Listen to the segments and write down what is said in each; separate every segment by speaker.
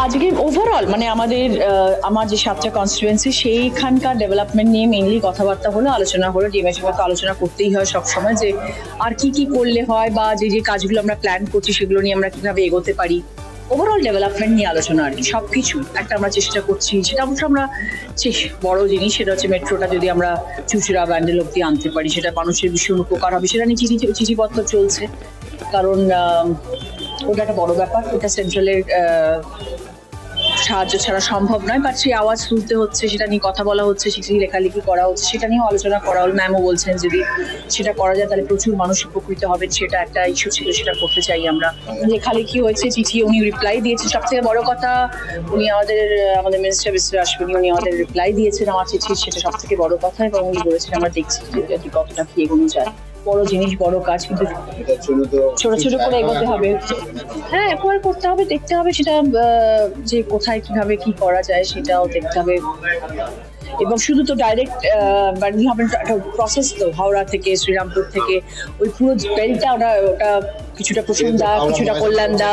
Speaker 1: আজকে ওভারঅল মানে আমাদের আমার যে সাতটা কনস্টিটুয়েন্সি সেইখানকার ডেভেলপমেন্ট নিয়ে মেইনলি কথাবার্তা হলো, আলোচনা হলো ডিএমের সঙ্গে তো আলোচনা করতেই হয় সবসময় যে আর কি কি করলে হয় বা যে যে কাজগুলো আমরা প্ল্যান করছি, সেগুলো নিয়ে আমরা কীভাবে এগোতে পারি। ওভারঅল ডেভেলপমেন্ট নিয়ে আলোচনা আর কি, সবকিছু একটা আমরা চেষ্টা করছি। সেটা অবশ্য আমরা বড় জিনিস, সেটা হচ্ছে মেট্রোটা যদি আমরা চুচুরা ব্যান্ডেল অব্দি আনতে পারি, সেটা মানুষের ভীষণ উপকার হবে। সেটা নিয়ে চিঠি, চিঠিপত্র চলছে। কারণ ওটা একটা বড় ব্যাপার। ওটা সেন্ট্রালের সাহায্য ছাড়া সম্ভব নয় বাট সেই আওয়াজ তুলতে হচ্ছে, সেটা নিয়ে কথা বলা হচ্ছে চিঠি লেখালেখি করা হচ্ছে, সেটা নিয়েও আলোচনা করা হল। ম্যামও বলছেন যদি সেটা করা যায়, তাহলে প্রচুর মানুষ উপকৃত হবেন সেটা একটা ইস্যু ছিল, সেটা করতে চাই আমরা। লেখালেখি হয়েছে, চিঠি উনি রিপ্লাই দিয়েছেন। সব থেকে বড় কথা, উনি আমাদের আমাদের মিনিস্টার মিস্টার আসবেনি উনি আমাদের রিপ্লাই দিয়েছেন আমার চিঠি সেটা সব থেকে বড় কথা, এবং উনি বলেছেন আমরা দেখছি কতটা কি এগোনো যায়। বড় জিনিস বড় কাজ কিন্তু ছোট ছোট করে এগোতে হবে। হ্যাঁ একবার করতে হবে দেখতে হবে সেটা যে কোথায় কীভাবে কি করা যায় সেটাও দেখতে হবে। এবং শুধু তো ডাইরেক্ট বার্নিং হবে একটা প্রসেস তো হাওড়া থেকে শ্রীরামপুর থেকে ওই পুরো বেলটা ওটা ওটা কিছুটা প্রসন্দা কিছুটা কল্যাণদা।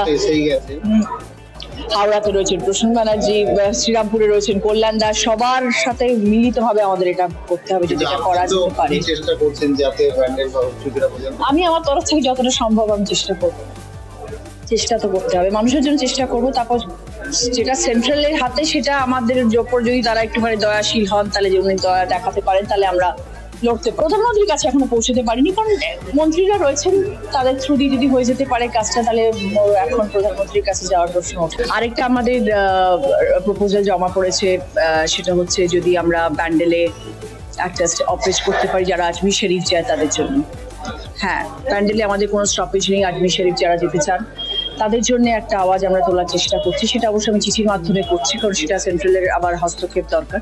Speaker 1: হাওড়াতে রয়েছেন প্রসন্ন ব্যানার্জি শ্রীরামপুরে রয়েছেন কল্যাণদা সবার সাথে মিলিতভাবে আমাদের এটা করতে হবে যদি এটা করা যেতে পারে।
Speaker 2: চেষ্টা করছেন যাতে
Speaker 1: আমি আমার তরফ থেকে যতটা সম্ভব আমি চেষ্টা করব। চেষ্টা তো করতে হবে। মানুষের জন্য চেষ্টা করব তারপর যেটা সেন্ট্রালের হাতে সেটা আমাদের ওপর যদি তারা একটুখানি দয়াশীল হন তাহলে যে উনি দয়া দেখাতে পারেন তাহলে আমরা লড়তে পারি। প্রধানমন্ত্রীর কাছে এখনও পৌঁছতে পারিনি, কারণ মন্ত্রীরা রয়েছেন, তাদের থ্রু দিয়ে যদি হয়ে যেতে পারে কাজটা, তাহলে এখন প্রধানমন্ত্রীর কাছে যাওয়ার প্রশ্ন আরেকটা আমাদের প্রপোজাল জমা পড়েছে সেটা হচ্ছে যদি আমরা ব্যান্ডেলে একটা অপারেট করতে পারি যারা আজমির শরীফ যায় তাদের জন্য। হ্যাঁ প্যান্ডেলে আমাদের কোনো স্টপেজ নেই, আজমির শরীফ যারা যেতে চান। তাদের জন্য একটা আওয়াজ আমরা তোলার চেষ্টা করছি। সেটা অবশ্য আমি চিঠির মাধ্যমে করছি, কারণ সেটা সেন্ট্রালের আবার হস্তক্ষেপ দরকার।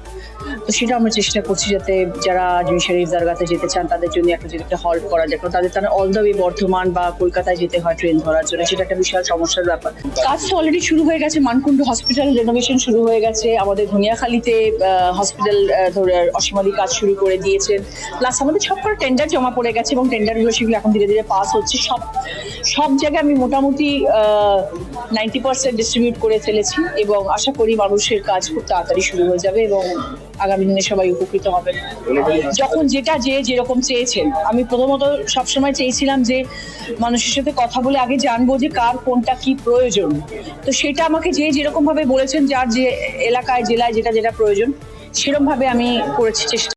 Speaker 1: তো সেটা আমরা চেষ্টা করছি যাতে যারা শরীফ দরগাতে যেতে চান, তাদের জন্য একটা যদি একটা হল্ট করা যায়। তাদের তারা অল দ্য ওয়ে বর্ধমান বা কলকাতায় যেতে হয় ট্রেন ধরার জন্য, সেটা একটা বিশাল সমস্যার ব্যাপার। কাজ তো অলরেডি শুরু হয়ে গেছে। মানকুণ্ড হসপিটাল রেনোভেশন শুরু হয়ে গেছে। আমাদের ধনিয়াখালীতে হসপিটাল অসীমাদি কাজ শুরু করে দিয়েছেন প্লাস আমাদের সব করে টেন্ডার জমা পড়ে গেছে এবং টেন্ডারগুলো সেগুলো এখন ধীরে ধীরে পাস হচ্ছে। সব সব জায়গায় আমি মোটামুটি নাইনটি পার্সেন্ট ডিস্ট্রিবিউট করে ফেলেছি এবং আশা করি মানুষের কাজ খুব তাড়াতাড়ি শুরু হয়ে যাবে এবং আগামী দিনে সবাই উপকৃত হবেন যখন যেটা যে যেরকম চেয়েছেন, আমি প্রথমত সবসময় চেয়েছিলাম যে মানুষের সাথে কথা বলে আগে জানব যে কার কোনটা কি প্রয়োজন। তো সেটা আমাকে যে যেরকম ভাবে বলেছেন, যার যে এলাকায়, জেলায় যেটা যেটা প্রয়োজন সেরকম ভাবে আমি করেছি, চেষ্টা